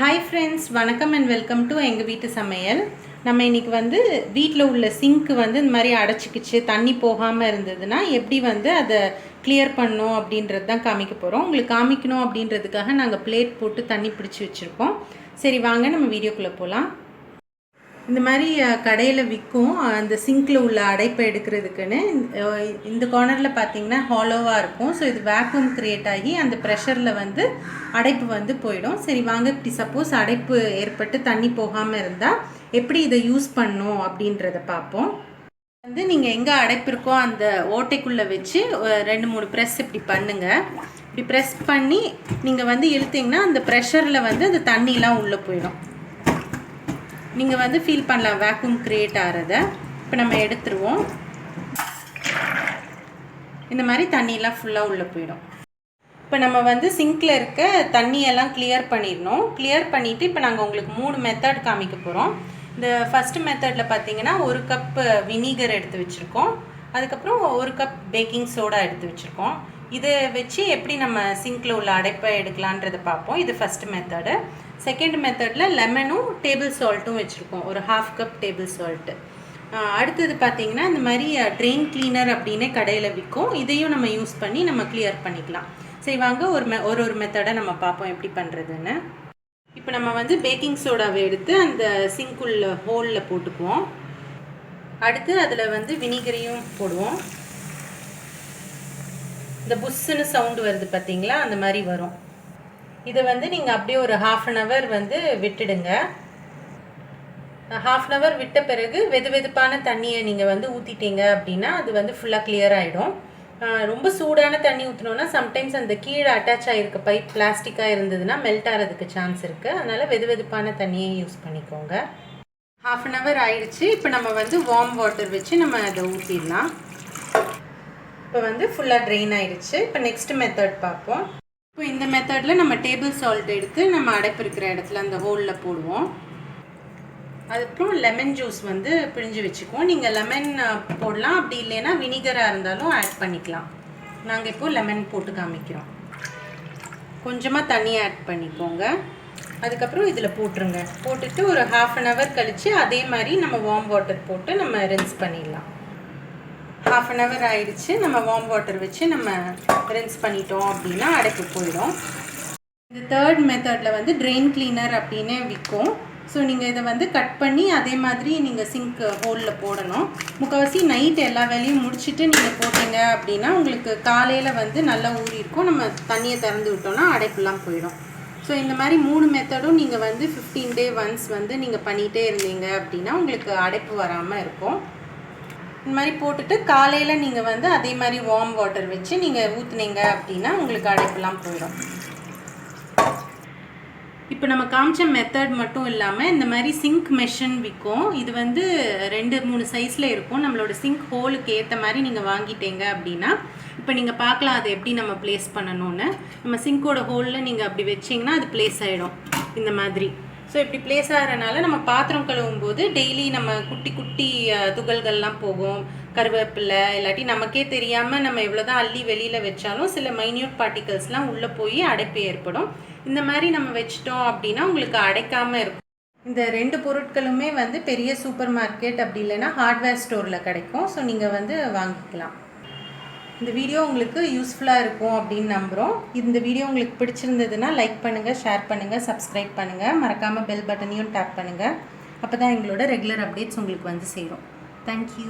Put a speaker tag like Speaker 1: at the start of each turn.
Speaker 1: Hi friends வணக்கம் and welcome to எங்கள் வீட்டு சமையல். நம்ம இன்றைக்கி வந்து வீட்டில் உள்ள சிங்க்கு வந்து இந்த மாதிரி அடைச்சிக்கிச்சு தண்ணி போகாமல் இருந்ததுன்னா எப்படி வந்து அதை கிளியர் பண்ணோம் அப்படின்றது தான் காமிக்க போகிறோம் உங்களுக்கு காமிக்கணும் அப்படின்றதுக்காக நாங்கள் பிளேட் போட்டு தண்ணி பிடிச்சி வச்சுருக்கோம் சரி வாங்க நம்ம வீடியோக்குள்ளே போகலாம் இந்த மாதிரி கடையில் விற்கும் அந்த சிங்கில் உள்ள அடைப்பை எடுக்கிறதுக்குன்னு இந்த கார்னரில் பார்த்தீங்கன்னா ஹாலோவாக இருக்கும். ஸோ இது வேக்யூம் க்ரியேட் ஆகி அந்த ப்ரெஷரில் வந்து அடைப்பு வந்து போயிடும். சரி வாங்க இப்படி சப்போஸ் அடைப்பு ஏற்பட்டு தண்ணி போகாமல் இருந்தால் எப்படி இதை யூஸ் பண்ணும் அப்படின்றத பார்ப்போம் வந்து நீங்கள் எங்கே அடைப்பு இருக்கோ அந்த ஓட்டைக்குள்ளே வச்சு ரெண்டு மூணு ப்ரெஸ் இப்படி பண்ணுங்கள் இப்படி ப்ரெஸ் பண்ணி நீங்கள் வந்து இழுத்தீங்கன்னா அந்த ப்ரெஷரில் வந்து அந்த தண்ணிலாம் உள்ளே போயிடும். நீங்கள் வந்து ஃபீல் பண்ணலாம் வேக்யூம் க்ரியேட் ஆகிறத இப்போ நம்ம எடுத்துருவோம். இந்த மாதிரி தண்ணியெல்லாம் ஃபுல்லாக உள்ளே போயிடும். இப்போ நம்ம வந்து சிங்க்கில் இருக்க தண்ணியெல்லாம் கிளியர் பண்ணிடணும். கிளியர் பண்ணிவிட்டு இப்போ நாங்கள் உங்களுக்கு மூணு மெத்தட் காமிக்க போகிறோம் இந்த ஃபஸ்ட்டு மெத்தடில் பார்த்தீங்கன்னா ஒரு கப்பு வினிகர் எடுத்து வச்சுருக்கோம். அதுக்கப்புறம் ஒரு கப் பேக்கிங் சோடா எடுத்து வச்சுருக்கோம். இதை வச்சு எப்படி நம்ம சிங்க்கில் உள்ள அடைப்பை எடுக்கலான்றதை பார்ப்போம். இது ஃபஸ்ட் மெத்தடு செகண்ட் மெத்தடில் லெமனும் டேபிள் சால்ட்டும் வச்சுருக்கோம். ஒரு ஹாஃப் கப் டேபிள் சால்ட்டு அடுத்தது பார்த்தீங்கன்னா இந்த மாதிரி ட்ரெயின் கிளீனர் அப்படின்னு கடையில் விற்கும் இதையும் நம்ம யூஸ் பண்ணி நம்ம கிளியர் பண்ணிக்கலாம். சரி வாங்க ஒரு மெ ஒரு ஒரு மெத்தடை நம்ம பார்ப்போம் எப்படி பண்ணுறதுன்னு இப்போ நம்ம வந்து பேக்கிங் சோடாவை எடுத்து அந்த சிங்க்குள்ள ஹோலில் போட்டுக்குவோம். அடுத்து அதில் வந்து வினிகரையும் போடுவோம். இந்த புஷ்ஷுன்னு சவுண்டு வருது பார்த்தீங்களா அந்த மாதிரி வரும். இதை வந்து நீங்கள் அப்படியே ஒரு ஹாஃப் அன் ஹவர் வந்து விட்டுடுங்க. ஹாஃப் அன் ஹவர் விட்ட பிறகு வெது வெதுப்பான தண்ணியை நீங்கள் வந்து ஊற்றிட்டீங்க அப்படின்னா அது வந்து ஃபுல்லாக கிளியர் ஆகிடும் ரொம்ப சூடான தண்ணி ஊற்றினோன்னா சம்டைம்ஸ் அந்த கீழே அட்டாச் ஆகிருக்க பைப் பிளாஸ்டிக்காக இருந்ததுன்னா மெல்ட் ஆகிறதுக்கு சான்ஸ் இருக்குது அதனால் வெது வெதுப்பான தண்ணியை யூஸ் பண்ணிக்கோங்க. ஹாஃப் அன் ஹவர் ஆயிடுச்சு. இப்போ நம்ம வந்து வார்ம் வாட்டர் வச்சு நம்ம அதை ஊற்றிடலாம் இப்போ வந்து ஃபுல்லாக ட்ரெயின் ஆயிடுச்சு. இப்போ நெக்ஸ்ட் மெத்தட் பார்ப்போம். இப்போ இந்த மெத்தடில் நம்ம டேபிள் சால்ட் எடுத்து நம்ம அடைப்பு இருக்கிற இடத்துல அந்த ஹோலில் போடுவோம். அதுக்கப்புறம் லெமன் ஜூஸ் வந்து பிழிஞ்சு வச்சுக்குவோம். நீங்கள் லெமன் போடலாம். அப்படி இல்லைன்னா வினிகராக இருந்தாலும் ஆட் பண்ணிக்கலாம். நாங்கள் இப்போது லெமன் போட்டு காமிக்கிறோம். கொஞ்சமாக தண்ணி ஆட் பண்ணிக்கோங்க. அதுக்கப்புறம் இதில் போட்டுருங்க. போட்டுட்டு ஒரு ஹாஃப் அன் ஹவர் கழித்து அதே மாதிரி நம்ம வார்ம் வாட்டர் போட்டு நம்ம ரின்ஸ் பண்ணிடலாம். ஹாஃப் அன் ஹவர் ஆயிடுச்சு. நம்ம வார்ம் வாட்டர் வச்சு நம்ம ரின்ஸ் பண்ணிட்டோம் அப்படின்னா அடைப்பு போயிடும். இந்த தேர்ட் மெத்தடில் வந்து ட்ரெயின் கிளீனர் அப்படின்னு விற்கும் ஸோ நீங்கள் இதை வந்து கட் பண்ணி அதே மாதிரி நீங்கள் சிங்க் ஹோலில் போடணும். முக்கால்வாசி நைட் எல்லா வேலையும் முடிச்சுட்டு நீங்கள் போட்டீங்க அப்படின்னா உங்களுக்கு காலையில் வந்து நல்லா ஊறி இருக்கும். நம்ம தண்ணியை திறந்து விட்டோம்னா அடைப்புலாம் போயிடும். ஸோ இந்த மாதிரி மூணு மெத்தடும் நீங்கள் வந்து ஃபிஃப்டீன் டே ஒன்ஸ் வந்து நீங்கள் பண்ணிகிட்டே இருந்தீங்க அப்படின்னா உங்களுக்கு அடைப்பு வராமல் இருக்கும். இந்த மாதிரி போட்டுட்டு காலையில் நீங்கள் வந்து அதே மாதிரி வார்ம் வாட்டர் வச்சு நீங்கள் ஊற்றுனீங்க அப்படின்னா உங்களுக்கு அடைப்புலாம் போயிடும் இப்போ நம்ம காமிச்ச மெத்தட் மட்டும் இல்லாமல் இந்த மாதிரி சிங்க் மெஷின் விற்கும் இது வந்து ரெண்டு மூணு சைஸில் இருக்கும். நம்மளோட சிங்க் ஹோலுக்கு ஏற்ற மாதிரி நீங்கள் வாங்கிட்டீங்க அப்படின்னா இப்போ நீங்கள் பார்க்கலாம் அதை எப்படி நம்ம ப்ளேஸ் பண்ணணும்னு. நம்ம சிங்கோட ஹோலில் நீங்கள் அப்படி வச்சிங்கன்னா அது ப்ளேஸ் ஆகிடும் இந்த மாதிரி. ஸோ இப்படி ப்ளேஸ் ஆகிறனால நம்ம பாத்திரம் கழுவும் போது டெய்லி நம்ம குட்டி குட்டி துகள்கள்லாம் போகும். கருவேப்பிலை இல்லாட்டி நமக்கே தெரியாமல் நம்ம எவ்வளோ தான் அள்ளி வெளியில் வச்சாலும் சில மைன்யூட் பார்ட்டிகல்ஸ்லாம் உள்ளே போய் அடைப்பு ஏற்படும். இந்த மாதிரி நம்ம வச்சிட்டோம் அப்படின்னா உங்களுக்கு அடைக்காமல் இருக்கும். இந்த ரெண்டு பொருட்களுமே வந்து பெரிய சூப்பர் மார்க்கெட் அப்படி இல்லைன்னா ஹார்ட்வேர் ஸ்டோரில் கிடைக்கும். ஸோ நீங்கள் வந்து வாங்கிக்கலாம். இந்த வீடியோ உங்களுக்கு யூஸ்ஃபுல்லாக இருக்கும் அப்படின்னு நம்புகிறோம் இந்த வீடியோ உங்களுக்கு பிடிச்சிருந்ததுன்னா லைக் பண்ணுங்கள் ஷேர் பண்ணுங்கள் சப்ஸ்கிரைப் பண்ணுங்கள் மறக்காமல் பெல் பட்டனையும் டேப் பண்ணுங்கள் அப்போ தான் எங்களோட ரெகுலர் அப்டேட்ஸ் உங்களுக்கு வந்து சேரும். தேங்க்யூ